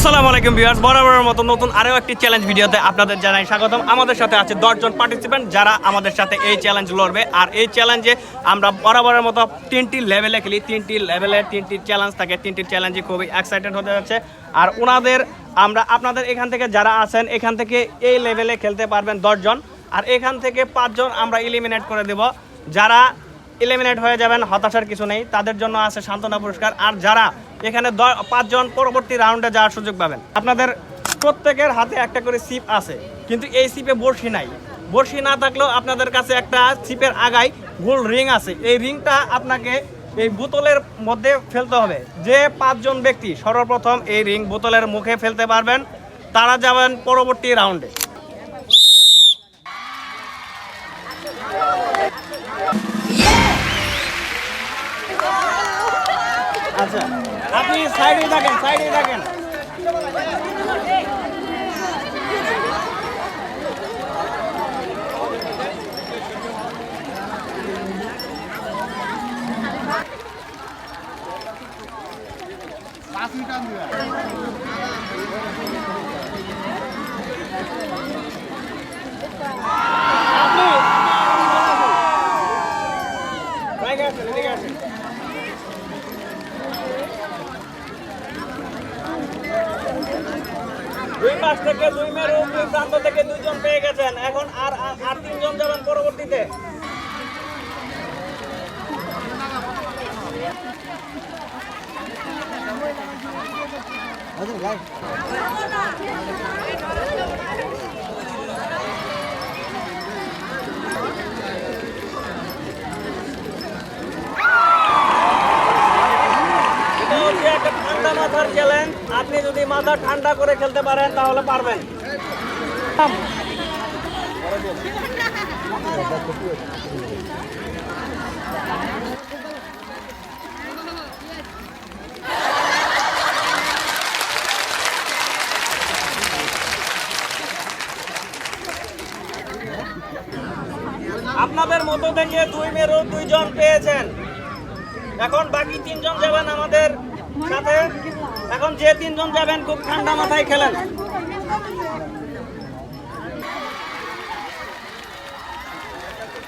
আসসালামু আলাইকুম ভিউয়ার্স, বরাবরের মতো নতুন আরও একটি চ্যালেঞ্জ ভিডিওতে আপনাদের জানাই স্বাগতম। আমাদের সাথে আছে দশজন পার্টিসিপেন্ট যারা আমাদের সাথে এই চ্যালেঞ্জ লড়বে। আর এই চ্যালেঞ্জে আমরা বরাবরের মতো তিনটি লেভেলে খেলি। তিনটি লেভেলে তিনটি চ্যালেঞ্জ থাকে। তিনটি চ্যালেঞ্জে খুবই এক্সাইটেড হতে যাচ্ছে আর ওনাদের আমরা আপনাদের এখান থেকে যারা আছেন, এখান থেকে এই লেভেলে খেলতে পারবেন দশজন। আর এখান থেকে পাঁচজন আমরা ইলিমিনেট করে দেব। যারা এলিমিনেট হয়ে যাবেন, হতাশার কিছু নেই। তাদের জন্য আছে সান্ত্বনা পুরস্কার। আর যারা এখানে পাঁচজন পরবর্তী রাউন্ডে যাওয়ার সুযোগ পাবেন। আপনাদের প্রত্যেকের হাতে একটা করে সিপ আছে, কিন্তু এই সিপে বড়শি নাই। বড়শি না থাকলেও আপনাদের কাছে একটা সিপের আগায় গোল রিং আছে। এই রিংটা আপনাকে এই বোতলের মধ্যে ফেলতে হবে। যে পাঁচজন ব্যক্তি সর্বপ্রথম এই রিং বোতলের মুখে ফেলতে পারবেন, তারা যাবেন পরবর্তী রাউন্ডে আচ্ছা। আপনি সাইডে থাকেন সাইডে থাকেন আপনি জায়গা আছে এদিকে আসেন দুই পাশ থেকে দুই মেরু দুই প্রান্ত থেকে দুইজন পেয়ে গেছেন এখন আর আর- আর তিনজন যাবেন পরবর্তীতে এটা হচ্ছে একটা ঠান্ডা মাথার চ্যালেঞ্জ আপনি যদি মাথা ঠান্ডা করে খেলতে পারেন তাহলে পারবেন। আপনাদের মতো থেকে দুই মেরু দুইজন পেয়েছেন। এখন বাকি তিনজন যাবেন আমাদের সাথে। এখন যে তিনজন যাবেন, খুব ঠান্ডা মাথায় খেলেন।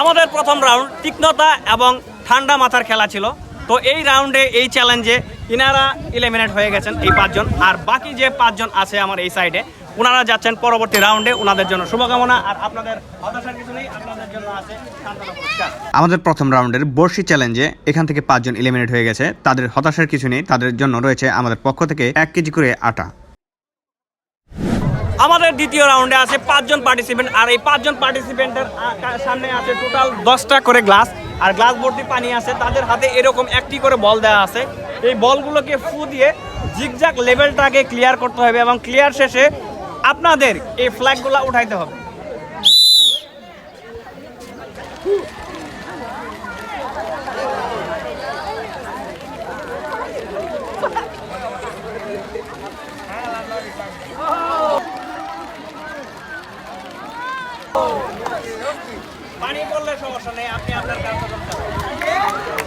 আমাদের প্রথম রাউন্ড তীক্ষ্ণতা এবং ঠান্ডা মাথার খেলা ছিল। তো এই রাউন্ডে, এই চ্যালেঞ্জে ইনারা ইলিমিনেট হয়ে গেছেন এই পাঁচজন। আর বাকি যে পাঁচজন আছে আমার এই সাইডে ওনারা যাচ্ছেন পরবর্তী রাউন্ডে। ওনাদের জন্য শুভকামনা। আর আপনাদের হতাশার কিছু নেই, আপনাদের জন্য আছে আমাদের প্রথম রাউন্ডের বর্ষি চ্যালেঞ্জে এখান থেকে পাঁচজন এলিমিনেট হয়ে গেছে। তাদের হতাশার কিছু নেই, তাদের জন্য রয়েছে আমাদের পক্ষ থেকে এক কেজি করে আটা। আমাদের দ্বিতীয় রাউন্ডে আছে পাঁচজন পার্টিসিপেন্ট আর এই পাঁচজন পার্টিসিপেন্টের সামনে আছে টোটাল দশটা করে গ্লাস আর গ্লাস ভর্তি পানি আছে। তাদের হাতে এরকম একটি করে বল দেওয়া আছে। এই বলগুলোকে ফু দিয়ে জিগজাক লেভেলটাকে ক্লিয়ার করতে হবে এবং ক্লিয়ার শেষে আপনাদের এই ফ্ল্যাগগুলো উঠাইতে হবে পানি পড়লে সমস্যা নেই আপনি আপনার কাজ করতে পারেন।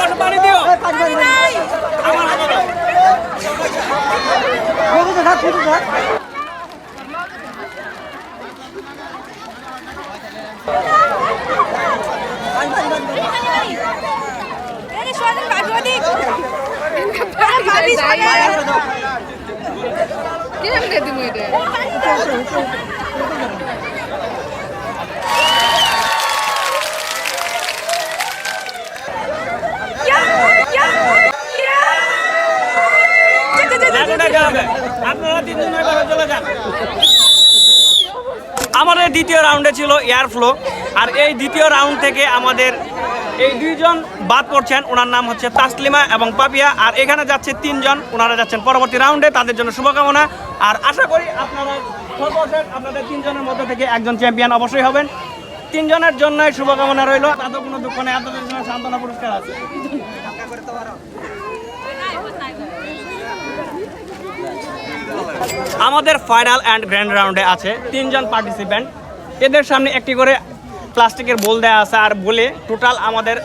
পানি দাও। পানি দাও। পানি আপনি পানি দেওয়া হবে না, আপনার যথেষ্ট পানি আছে। পানির level যদি একদম down হয়ে যায়, তুমি full time পানি। তুমি একটু পানি এদিকে আনো। তুমি এই জায়গাটা পানি দিও আমার হাতে দাও। লাগুটা জ্বালাবে। আমাদের দ্বিতীয় রাউন্ডে ছিল এয়ার ফ্লো, আর এই দ্বিতীয় রাউন্ড থেকে আমাদের এই দুইজন বাদ পড়ছেন। ওনার নাম হচ্ছে তাসলিমা এবং পাপিয়া, আর এখানে যাচ্ছে তিনজন। ওনারা যাচ্ছেন পরবর্তী রাউন্ডে। তাদের জন্য শুভকামনা। আর আশা করি আপনারা আপনাদের তিনজনের মধ্যে থেকে একজন চ্যাম্পিয়ন অবশ্যই হবেন। তিনজনের জন্যই শুভকামনা রইল। তাদের কোনো দুঃখ নেই। আপনাদের জন্য সান্ত্বনা পুরস্কার আছে। আমাদের ফাইনাল অ্যান্ড গ্র্যান্ড রাউন্ডে আছে তিনজন পার্টিসিপেন্ট। এদের সামনে একটি করে প্লাস্টিকের বোল দেওয়া আছে আর বলে টোটাল আমাদের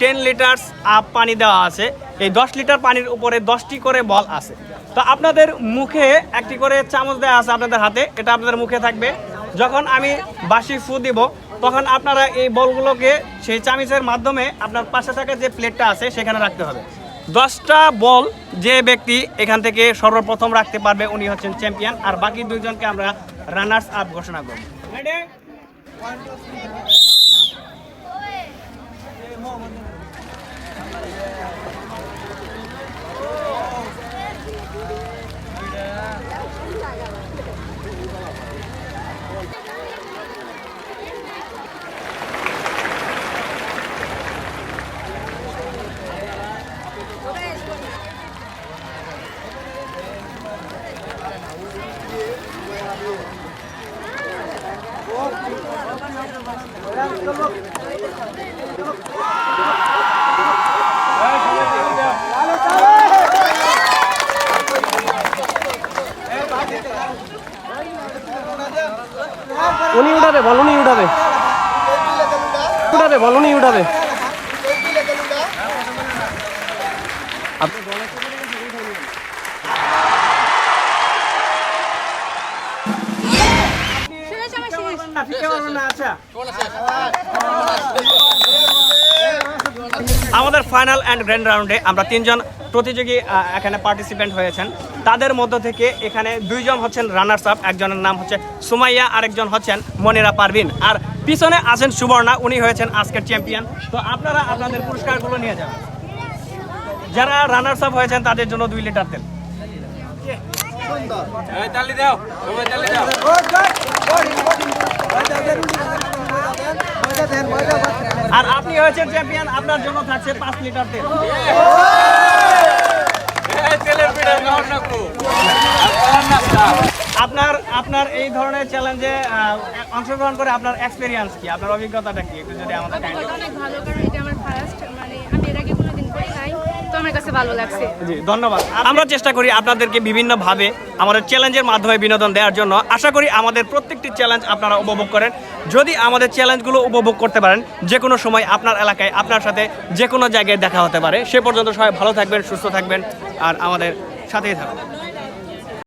টেন লিটার্স আপ পানি দেওয়া আছে। এই দশ লিটার পানির উপরে দশটি করে বল আছে। তো আপনাদের মুখে একটি করে চামচ দেওয়া আছে আপনাদের হাতে, এটা আপনাদের মুখে থাকবে। যখন আমি বাসি ফু দিব, তখন আপনারা এই বলগুলোকে সেই চামিচের মাধ্যমে আপনার পাশে থাকা যে প্লেটটা আছে, সেখানে রাখতে হবে। দশটা বল যে ব্যক্তি এখান থেকে সর্বপ্রথম রাখতে পারবে উনি হচ্ছেন চ্যাম্পিয়ন। আর বাকি দুইজনকে আমরা রানার্স আপ ঘোষণা করব। উনি উঠাবে বল উনি উঠাবে। উঠাবে বল উনি উঠাবে। না, আমাদের ফাইনাল অ্যান্ড গ্র্যান্ড রাউন্ডে আমরা তিনজন প্রতিযোগী এখানে পার্টিসিপেন্ট হয়েছেন তাদের মধ্য থেকে এখানে দুইজন হচ্ছেন রানার্স আপ একজনের নাম হচ্ছে সুমাইয়া আরেকজন হচ্ছেন মনিরা পারভিন আর পিছনে আছেন সুবর্ণা উনি হয়েছেন আজকের চ্যাম্পিয়ন তো আপনারা আপনাদের পুরস্কারগুলো নিয়ে যাবেন যারা রানার্স আপ হয়েছেন তাদের জন্য দুই লিটার তেল আর আপনি হয়েছেন চ্যাম্পিয়ন আপনার জন্য থাকছে পাঁচ লিটার তেল। আপনার আপনার এই ধরনের চ্যালেঞ্জে অংশগ্রহণ করে আপনার এক্সপিরিয়েন্স কি? আপনার অভিজ্ঞতাটা কি? একটু যদি আমাদের kindly বলেন। অনেক ভালো কারণ এটা আমার ফার্স্ট মানে আমি এর আগে কোনোদিন করি নাই তো আমার কাছে ভালো লাগছে। জি, ধন্যবাদ। আমরা চেষ্টা করি আপনাদেরকে বিভিন্নভাবে আমাদের চ্যালেঞ্জের মাধ্যমে বিনোদন দেওয়ার জন্য। আশা করি আমাদের প্রত্যেকটি চ্যালেঞ্জ আপনারা উপভোগ করেন। যদি আমাদের চ্যালেঞ্জগুলো উপভোগ করতে পারেন, যে কোনো সময় আপনার এলাকায়, আপনার সাথে যে কোনো জায়গায় দেখা হতে পারে। সে পর্যন্ত সবাই ভালো থাকবেন, সুস্থ থাকবেন, আর আমাদের সাথেই থাকবেন